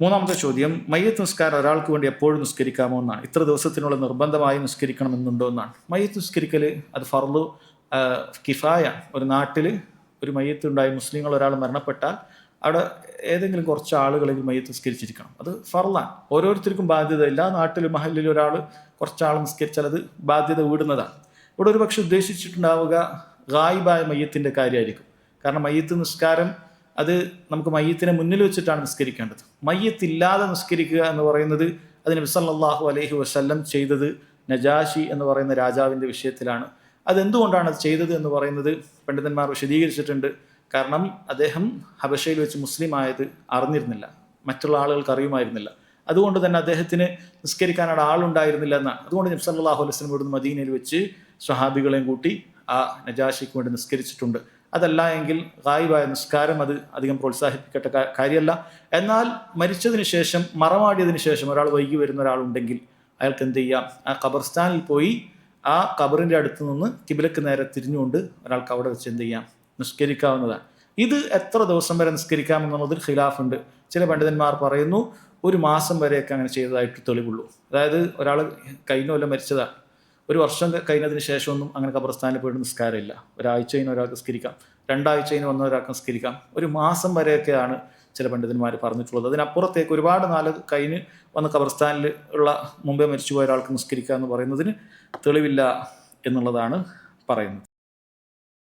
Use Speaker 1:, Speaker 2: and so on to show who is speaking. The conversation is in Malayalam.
Speaker 1: മൂന്നാമത്തെ ചോദ്യം മയ്യത്ത് നിസ്കാരം ഒരാൾക്ക് വേണ്ടി എപ്പോഴും നിസ്കരിക്കാമോ എന്നാണ്. ഇത്ര ദിവസത്തിനുള്ള നിർബന്ധമായി നിസ്കരിക്കണമെന്നുണ്ടോ എന്നാണ്. മയ്യത്ത് നിസ്കരിക്കൽ അത് ഫർലു കിഫായ. ഒരു നാട്ടിൽ ഒരു മയ്യത്ത് ഉണ്ടായി മുസ്ലിങ്ങൾ ഒരാൾ മരണപ്പെട്ടാൽ അവിടെ ഏതെങ്കിലും കുറച്ച് ആളുകളെങ്കിലും മയ്യത്ത് നിസ്കരിച്ചിരിക്കണം. അത് ഫർലാണ് ഓരോരുത്തർക്കും ബാധ്യത. എല്ലാ നാട്ടിലും മഹലിലും ഒരാൾ കുറച്ചാൾ നിസ്കരിച്ചാൽ അത് ബാധ്യത വീടുന്നതാണ്. ഇവിടെ ഒരു പക്ഷെ ഉദ്ദേശിച്ചിട്ടുണ്ടാവുക ഗായിബായ മയ്യത്തിന്റെ കാര്യമായിരിക്കും. കാരണം മയ്യത്ത് നിസ്കാരം അത് നമുക്ക് മയ്യത്തിനെ മുന്നിൽ വെച്ചിട്ടാണ് നിസ്കരിക്കേണ്ടത്. മയ്യത്തില്ലാതെ നിസ്കരിക്കുക എന്ന് പറയുന്നത് അതിന് വിസല്ലാഹു അലഹി വസല്ലം ചെയ്തത് നജാഷി എന്ന് പറയുന്ന രാജാവിന്റെ വിഷയത്തിലാണ്. അതെന്തുകൊണ്ടാണ് അത് ചെയ്തത് എന്ന് പറയുന്നത് പണ്ഡിതന്മാർ വിശദീകരിച്ചിട്ടുണ്ട്. കാരണം അദ്ദേഹം ഹബഷയിൽ വെച്ച് മുസ്ലിം ആയത് അറിഞ്ഞിരുന്നില്ല. മറ്റുള്ള ആളുകൾക്ക് അറിയുമായിരുന്നില്ല. അതുകൊണ്ട് തന്നെ അദ്ദേഹത്തിന് നിസ്കരിക്കാൻ ആളുണ്ടായിരുന്നില്ല എന്നാണ്. അതുകൊണ്ട് നബി സല്ലല്ലാഹു അലൈഹി വസല്ലം ഇവിടുന്ന് മദീനയിൽ വെച്ച് സ്വഹാബികളെയും കൂട്ടി ആ നജാഷിക്ക് വേണ്ടി നിസ്കരിച്ചിട്ടുണ്ട്. അതല്ല എങ്കിൽ ഗായിബായ നിസ്കാരം അത് അധികം പ്രോത്സാഹിപ്പിക്കട്ട കാര്യമല്ല എന്നാൽ മരിച്ചതിന് ശേഷം മറമാടിയതിന് ശേഷം ഒരാൾ വൈകി വരുന്ന ഒരാളുണ്ടെങ്കിൽ അയാൾക്ക് എന്ത് ചെയ്യാം? ആ ഖബർസ്ഥാനിൽ പോയി ആ ഖബറിന്റെ അടുത്ത് നിന്ന് കിബിലക്ക് നേരെ തിരിഞ്ഞുകൊണ്ട് ഒരാൾക്ക് അവിടെ വെച്ച് എന്ത് ചെയ്യാം? നിസ്കരിക്കാവുന്നതാണ്. ഇത് എത്ര ദിവസം വരെ നിസ്കരിക്കാം എന്നുള്ളതിൽ ഖിലാഫുണ്ട്. ചില പണ്ഡിതന്മാർ പറയുന്നു ഒരു മാസം വരെയൊക്കെ അങ്ങനെ ചെയ്തതായിട്ട് തെളിവുള്ളൂ. അതായത് ഒരാൾ കഴിഞ്ഞ കൊല്ലം മരിച്ചതാണ്. ഒരു വർഷം കഴിഞ്ഞതിന് ശേഷമൊന്നും അങ്ങനെ ഖബർസ്ഥാനിൽ പോയിട്ട് നിസ്കാരമില്ല. ഒരാഴ്ചയിന് ഒരാൾക്ക് നിസ്കരിക്കാം. രണ്ടാഴ്ചയിന് വന്ന ഒരാൾക്ക് നിസ്കരിക്കാം. ഒരു മാസം വരെയൊക്കെയാണ് ചില പണ്ഡിതന്മാർ പറഞ്ഞിട്ടുള്ളത്. അതിനപ്പുറത്തേക്ക് ഒരുപാട് നാല് കഴിഞ്ഞ് വന്ന ഖബർസ്ഥാനിൽ ഉള്ള മുമ്പേ മരിച്ചുപോയ ഒരാൾക്ക് നിസ്കരിക്കുക എന്ന് പറയുന്നതിന് തെളിവില്ല എന്നുള്ളതാണ് പറയുന്നത്.